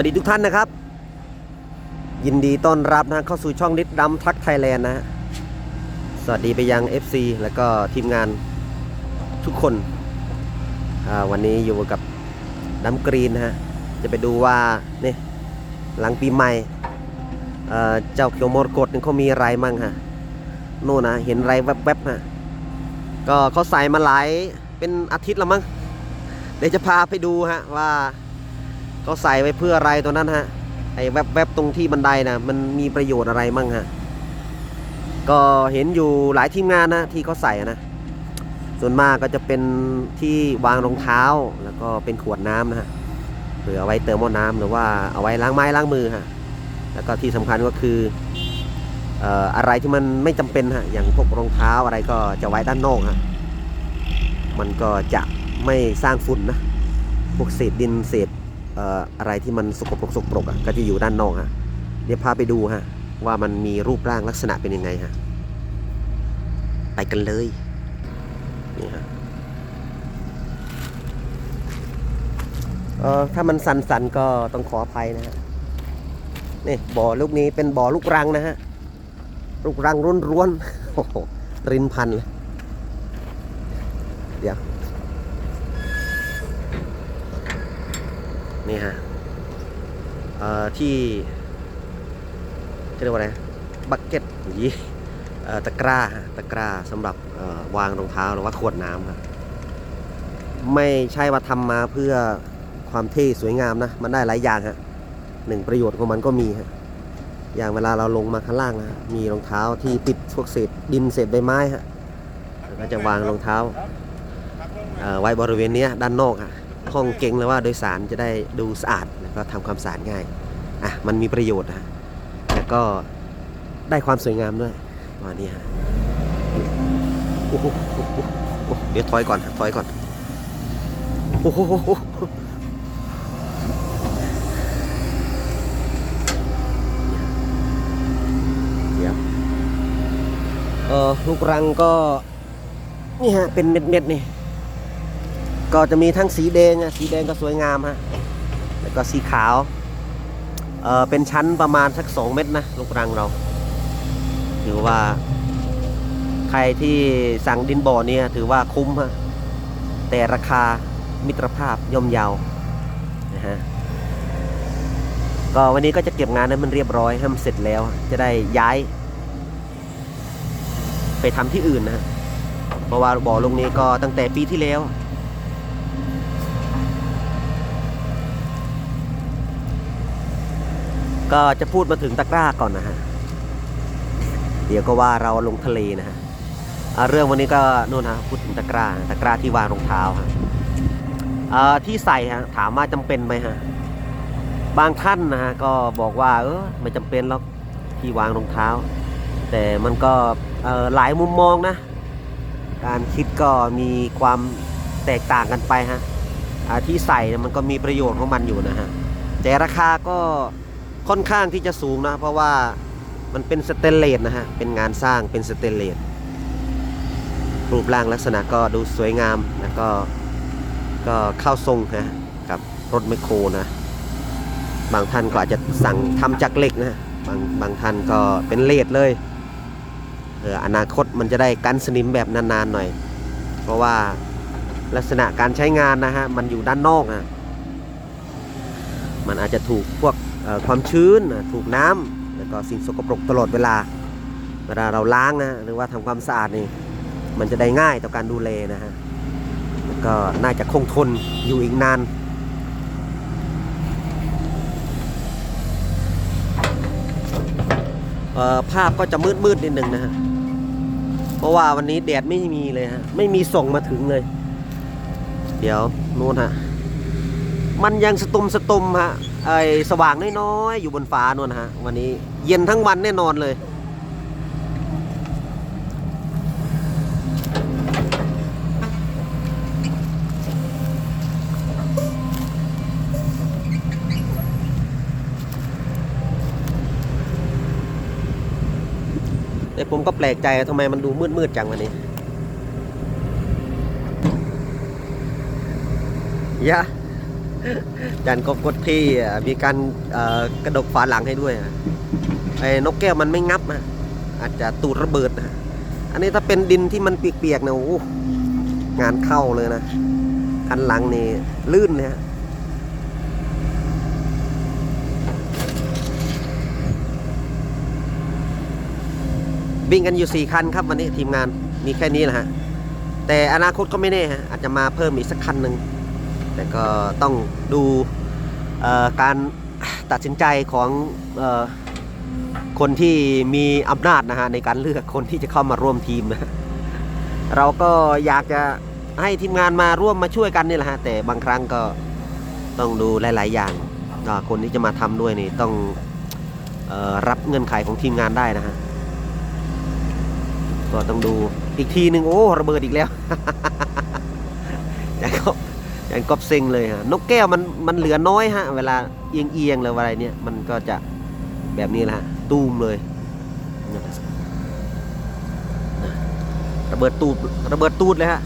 วัสดีทุกท่านนะครับ ยินดีต้อนรับนะเข้าสู่ช่องนิดดำทักไทยแลนด์นะ สวัสดีไปยัง FC แล้วก็ทีมงานทุกคน วันนี้อยู่กับดำกรีนนะฮะจะไปดูว่านี่หลังปีใหม่เเจ้าเขียวมรกตนี่เขามีอะไรมั่งฮะโน่นนะเห็นไรแวบๆฮะก็เขาใส่มาหลายเป็นอาทิตย์แล้วมั้งเดี๋ยวจะพาไปดูฮะว่า เขาใส่ไว้เพื่ออะไรตัวนั้นฮะไอ้แวบๆตรงที่บันไดนะมันมีประโยชน์อะไรมั่งฮะก็เห็นอยู่หลายทีมงานนะที่เขาใส่นะส่วนมากก็จะเป็นที่วางรองเท้าแล้วก็เป็นขวดน้ำนะฮะเผื่อเอาไว้เติมหม้อน้ำหรือว่าเอาไว้ล้างไม้ล้างมือฮะแล้วก็ที่สำคัญก็คืออะไรที่มันไม่จำเป็นฮะอย่างพวกรองเท้าอะไรก็จะไว้ด้านนอกฮะมันก็จะไม่สร้างฝุ่นนะพวกเศษดินเศษ อะไรที่มันสกปรกสกปรกอะก็จะอยู่ด้านนอกฮะเดี๋ยวพาไปดูฮะว่ามันมีรูปร่างลักษณะเป็นยังไงฮะไปกันเลยนี่ฮะเออถ้ามันสั่นๆก็ต้องขออภัยนะฮะนี่บ่อลูกนี้เป็นบ่อลูกรังนะฮะลูกรังร้วนๆโอ้โหรินพันเลยเดี๋ยว นี่ฮะที่เรียกว่าอะไรบักเก็ตยี่ตะกร้าตะกร้าสำหรับวางรองเท้าหรือว่าขวดน้ำครับไม่ใช่ว่าทำมาเพื่อความเท่สวยงามนะ มันได้หลายอย่างฮะหนึ่งประโยชน์ของมันก็มีฮะอย่างเวลาเราลงมาข้างล่างนะมีรองเท้าที่ติดพวกเศษดินเศษใบไม้ฮะก็จะวางรองเท้าไว้บริเวณนี้ด้านนอกฮะ ห้องเก่งเลยว่าโดยสารจะได้ดูสะอาดแล้วก็ทำความสะอาดง่ายอะมันมีประโยชน์นะแล้วก็ได้ความสวยงามด้วยวันนี้ฮะโอ้โหเดี๋ยวถอยก่อนถอยก่อนโอ้โหเดี๋ยวเออลูกรังก็ นี่ฮะ เป็นเม็ดๆนี่ ก็จะมีทั้งสีแดงสีแดงก็สวยงามฮะแล้วก็สีขาวเออเป็นชั้นประมาณสักสองเม็ดนะลูกรังเราถือว่า ใครที่สั่งดินบ่อเนี่ยถือว่าคุ้มฮะแต่ราคามิตรภาพย่อมเยาวนะฮะก็วันนี้ก็จะเก็บงานให้มันเรียบร้อยให้มันเสร็จแล้ว จะได้ย้าย ไปทำที่อื่นนะฮะเพราะว่าบ่อลงนี้ก็ตั้งแต่ปีที่แล้ว ก็จะพูดมาถึงตะกร้าก่อนนะฮะ เดี๋ยวก็ว่าเราลงทะเลนะฮะเรื่องวันนี้ก็นู่นฮะพูดถึงตะกร้าตะกร้าที่วางรองเท้าฮะอ่าที่ใส่ฮะถามว่าจำเป็นไหมฮะบางท่านนะฮะก็บอกว่าเออไม่จำเป็นหรอกที่วางรองเท้า แต่มันก็หลายมุมมองนะ การคิดก็มีความแตกต่างกันไปฮะที่ใส่มันก็มีประโยชน์ของมันอยู่นะฮะแต่ราคาก็ ค่อนข้างที่จะสูงนะ เพราะว่ามันเป็นสเตนเลสนะฮะ เป็นงานสร้างเป็นสเตนเลสรูปร่างลักษณะก็ดูสวยงามแล้วก็ก็เข้าทรงนะกับรถไมคโครนะ บางท่านก็อาจจะสั่งทำจากเหล็กนะบางบางท่านก็เป็นเลดเลยเอออนาคตมันจะได้กันสนิมแบบนานๆหน่อย เพราะว่าลักษณะการใช้งานนะฮะมันอยู่ด้านนอกนะมันอาจจะถูกพวก ความชื้นถูกน้ำแล้วก็สิ่งสกปรกตลอดเวลา เวลาเราล้างนะหรือว่าทำความสะอาดนี่มันจะได้ง่ายต่อการดูแลนะฮะแล้วก็น่าจะคงทนอยู่อีกนานเออภาพก็จะมืดมืดๆนิดนึงนะฮะ เพราะว่าวันนี้แดดไม่มีเลยฮะ ไม่มีส่งมาถึงเลย เดี๋ยวนู่นฮะ มันยังสตุมสตุมฮะไอสว่างน้อยๆอยู่บนฟ้านู่นฮะ วันนี้เย็นทั้งวันแน่นอนเลย แต่ผมก็แปลกใจทำไมมันดูมืดๆจังวันนี้ยะ ยันก็กดที่มีการกระดกฝาหลังให้ด้วยไอ้นกแก้วมันไม่งับนะอาจจะตูดระเบิดนะอันนี้ถ้าเป็นดินที่มันเปียกๆนะโอ้งานเข้าเลยนะคันหลังนี่ลื่นเลยฮะวิ่งกันอยู่สี่คันครับวันนี้ทีมงานมีแค่นี้แหละฮะแต่อนาคตก็ไม่แน่ฮะอาจจะมาเพิ่มอีกสักคันหนึ่ง แต่ก็ต้องดูการตัดสินใจของอคนที่มีอำนาจนะฮะในการเลือกคนที่จะเข้ามาร่วมทีมนะเราก็อยากจะให้ทีมงานมาร่วมมาช่วยกันนี่แหละฮะแต่บางครั้งก็ต้องดูหลาย ๆ อย่างคนที่จะมาทำด้วยนี่ต้องออรับเงื่อนไขของทีมงานได้นะฮะก็ต้องดูอีกทีหนึ่งโอ้ระเบิดอีกแล้วอย่ก็ อย่างกอบเซ็งเลยฮะนกแก้วมันมันเหลือน้อยฮะ เวลาเอียงเอียงๆหรืออะไรเนี่ยมันก็จะแบบนี้แหละฮะตูมเลยระเบิดตูดระเบิดตูดเลยฮะ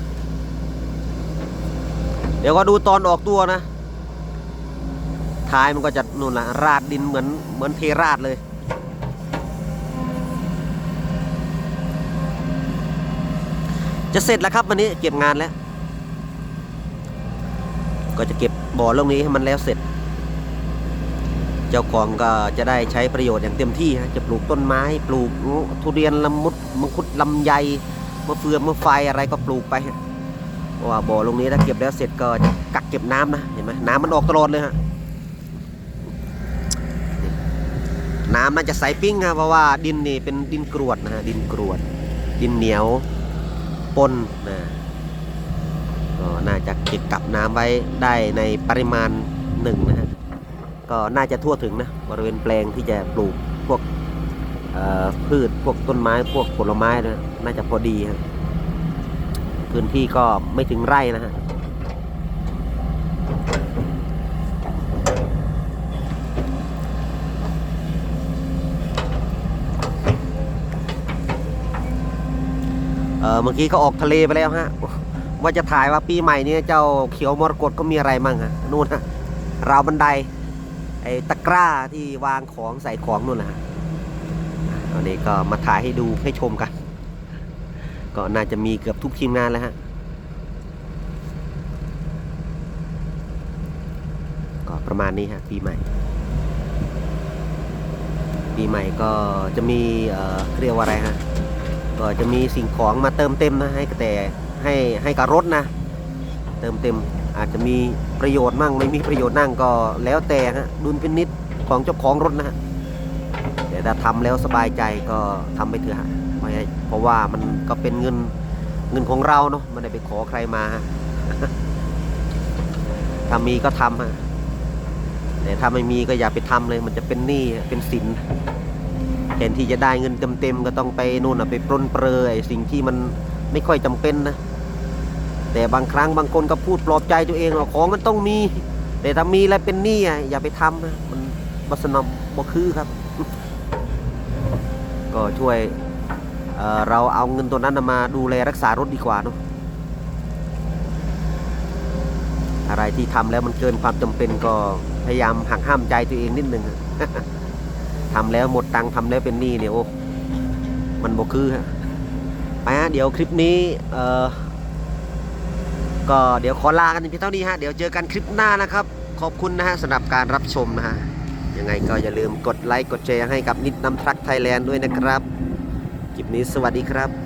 เดี๋ยวก็ดูตอนออกตัวนะ ท้ายมันก็จะนู่นละราดดินเหมือนเหมือนเทราดเลยจะเสร็จแล้วครับวันนี้เก็บงานแล้ว ก็จะเก็บบ่อลงนี้ให้มันแล้วเสร็จ เจ้าของก็จะได้ใช้ประโยชน์อย่างเต็มที่ฮะจะปลูกต้นไม้ ปลูกทุเรียนลำมุดมังคุดลำไยมะเฟืองมะไฟอะไรก็ปลูกไปว่าบ่อลงนี้ถ้าเก็บแล้วเสร็จก็จะกักเก็บน้ำนะเห็นไหมน้ำมันออกตลอดเลยฮะน้ำน่าจะใสปิ้งฮะเพราะว่าดินนี่เป็นดินกรวดนะฮะดินกรวด ดินเหนียวปนนะ ก็น่าจะเก็บกับน้ำไว้ได้ในปริมาณหนึ่งนะฮะก็น่าจะทั่วถึงนะบริเวณแปลงที่จะปลูกพวกพืชพวกต้นไม้พวกผลไม้นะน่าจะพอดีฮะพื้นที่ก็ไม่ถึงไร่นะฮะเออเมื่อกี้ก็ออกทะเลไปแล้วฮะ ว่าจะถ่ายว่าปีใหม่นี้เจ้าเขียวมรกตก็มีอะไรมั่งฮะนู่นฮะราวบันไดไอ้ตะกร้าที่วางของใส่ของนู่นแหละฮะอันนี้ก็มาถ่ายให้ดูให้ชมกัน ก็น่าจะมีเกือบทุกทีมงานแล้วฮะก็ประมาณนี้ฮะปีใหม่ ปีใหม่ก็จะมีเอ่อเรียกว่าอะไรฮะก็จะมีสิ่งของมาเติมเต็มนะให้แต่ ให้ให้กับรถนะ เติมเต็มอาจจะมีประโยชน์มั่งไม่มีประโยชน์นั่งก็แล้วแต่ฮะดุลพินิษของเจ้าของรถนะฮะแต่ถ้าทำแล้วสบายใจก็ทำไปเถอะฮะไม่เพราะว่ามันก็เป็นเงินเงินของเราเนาะไม่ได้ไปขอใครมาถ้ามีก็ทำฮะแต่ถ้าไม่มีก็อย่าไปทำเลย มันจะเป็นหนี้เป็นสินแทนที่จะได้เงินเต็มๆก็ต้องไปนู่นน่ะไปปรนเปรยไอ้สิ่งที่มันไม่ค่อยจำเป็นนะ แต่บางครั้งบางคนก็พูดปลอบใจตัวเองว่าของมันต้องมี แต่ถ้ามีแล้วเป็นหนี้อะอย่าไปทำนะมันบัสนมบ่คือครับ ก็ช่วยเเราเอาเงินตัวนั้นมาดูแลรักษารถดีกว่าเนาะอะไรที่ทำแล้วมันเกินความจำเป็นก็พยายามหักห้ามใจตัวเองนิดนึงทำแล้วหมดตังค์ทำแล้วเป็นหนี้เนี่ยโอ้มันบ่คือฮะไปฮะเดี๋ยวคลิปนี้เอ่อ ก็เดี๋ยวขอลากันเพียงเท่านี้ฮะ เดี๋ยวเจอกันคลิปหน้านะครับ ขอบคุณนะฮะสำหรับการรับชมนะฮะ ยังไงก็อย่าลืมกดไลค์กดแชร์ให้กับนิดนำทรัคไทยแลนด์ด้วยนะครับ คลิปนี้สวัสดีครับ